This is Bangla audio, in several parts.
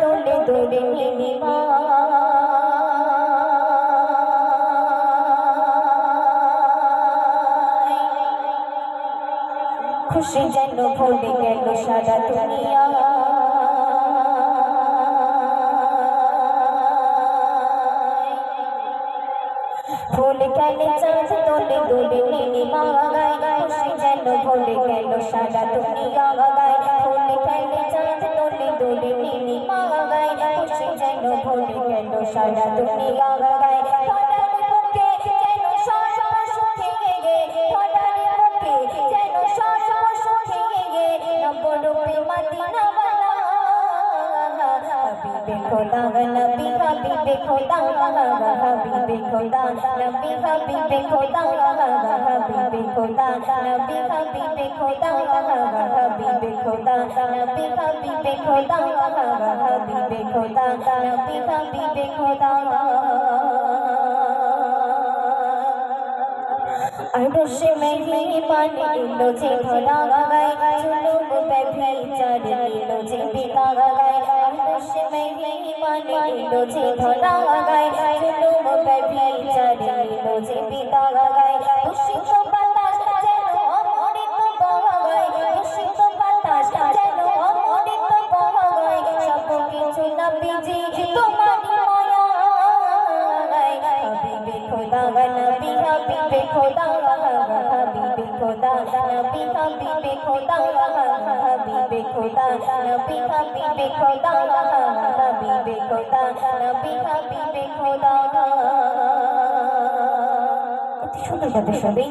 তোলে দূরে নীলিমা খুশি যেন ভুলে গেল সারা দুনিয়া। ফুল গেলে চাঁদ তোলে দোলে নীলিমা গায় খুশি যেন ভুলে গেল সারা দুনিয়া। গায় সারা দুনিয়া গায় হাবিবে খোদা নবী হাবিবে খোদা হাবিবে খোদা নবী হাবিবে খোদা হাবিবে খোদা নবী হাবিবে খোদা হাবিবে খোদা নবী হাবিবে খোদা হাবিবে খোদা নবী হাবিবে খোদা আরশে মেহমান এলো যে ধরা গায় চুলুম বেধি চার এলো যে পিতা গায় আরশে মেহমান এলো যে ধরা গায় চুলুম বেধি চার এলো যে পিতা গায় খুশিত বাতাস যেন অমৃত বহায় খুশিত বাতাস যেন অমৃত বহায় সব কিছু নবীজি তোমারই মায়া হাবিবে খোদা নবী হাবিবে খোদা হাবিবে খোদা নবী হাবিবে খোদা খোদা নবী হাবিবে খোদা হাবিবে খোদা নবী হাবিবে খোদা সুন্দর কথা সবে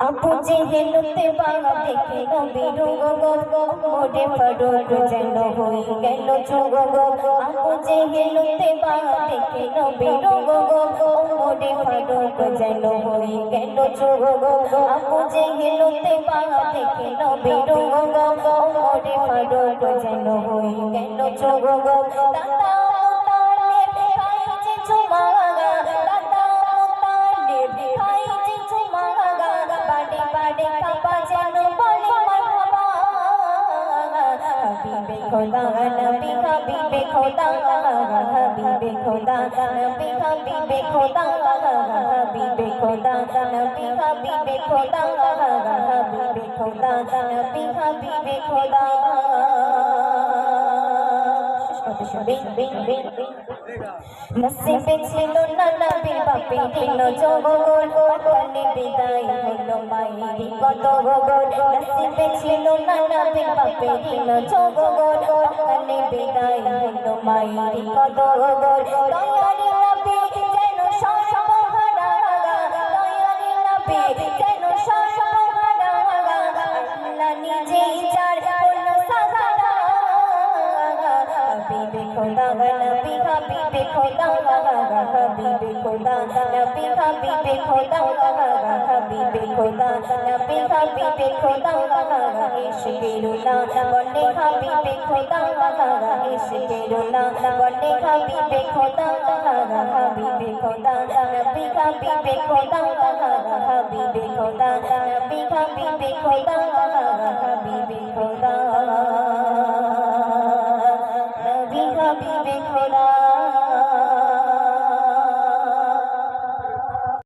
আপু যে হেলতে বাবা দেখে নবী রোগ মোড়ে ফারুক যেন হই গেল যোগ আপু যে হেলতে বাবা দেখে নবী রোগ মোড়ে ফারুক যেন হই গেল যোগ আপু যে হেলতে বাবা দেখে নবী রোগ গো ফারুক যেন হই গেল যোগ দাদা তালে ভাই যে চুমাগা দাদা তালে ভাই যে চুমাগা বাড়ি বাড়ি কাপা যেন বলে মারহাবা হাবিবে খোদা খোদা হাবিবে খোদা নবী হাবিবে খোদা হাবিবে খোদা নবী হাবিবে খোদা হাবিবে খোদা নবী হাবিবে খোদা নসিবে ছিল না নবীর বাপে দিল জগগোল কালে বিদায় হলো মায়েরি কত গগোল নসিবে ছিল না নবীর বাপে দিল জগগোল কালে বিদায় হলো মায়েরি কত গগোল দয়ারি নবী যেন সর্বহারা দয়ারি নবী যেন সর্বহারা আল্লাহ নিজেই যার হলো সাহারা হাবিবে খোদা, নবী হাবিবে খোদা হাবিবে খোদা, নবী হাবিবে খোদা খোদা নবী হাবিবে খোদা ইশকে রুনা বলে হাবিবে খোদা ইশকে রুনা বলে হাবিবে খোদা হাবিবে খোদা নবী হাবিবে খোদা হাবিবে খোদা নবী হাবিবে খোদা